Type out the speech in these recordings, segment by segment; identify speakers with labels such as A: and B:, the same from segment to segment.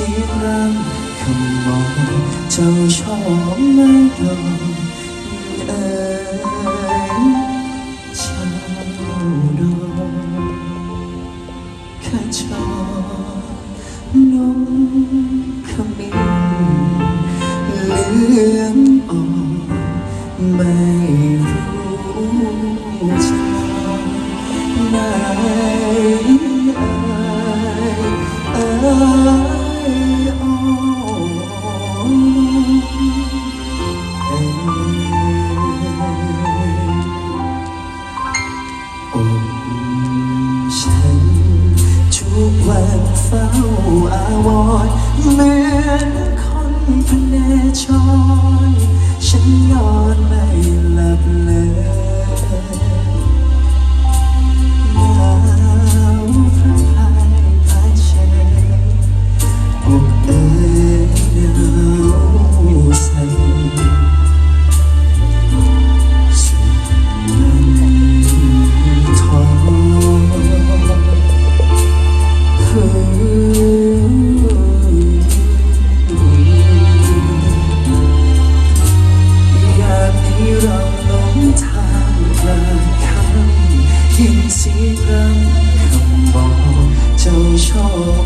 A: สียงรำคำมองเจ้าชอบไม่ยอเอ่ยเจ้าดอกแค่ชอบน้องขมิ้นเลือง เฝ้าอาวรณ์เหมือนคนพเนจรฉันนอนไม่หลับเลย บอ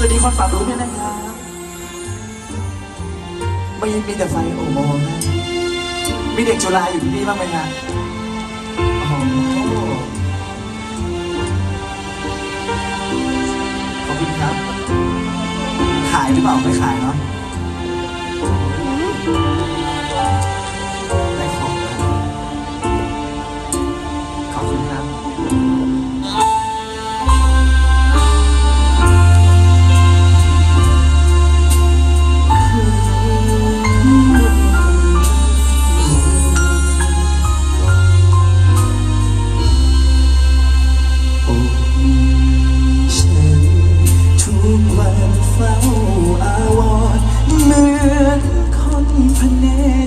B: สวัสดีคนฝั่งนู้นด้วยนะครับไม่มีแต่ไฟโอโมนะมีเด็กจุฬาอยู่ที่นี่บ้างไหมฮะโอ้โอบ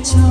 B: 참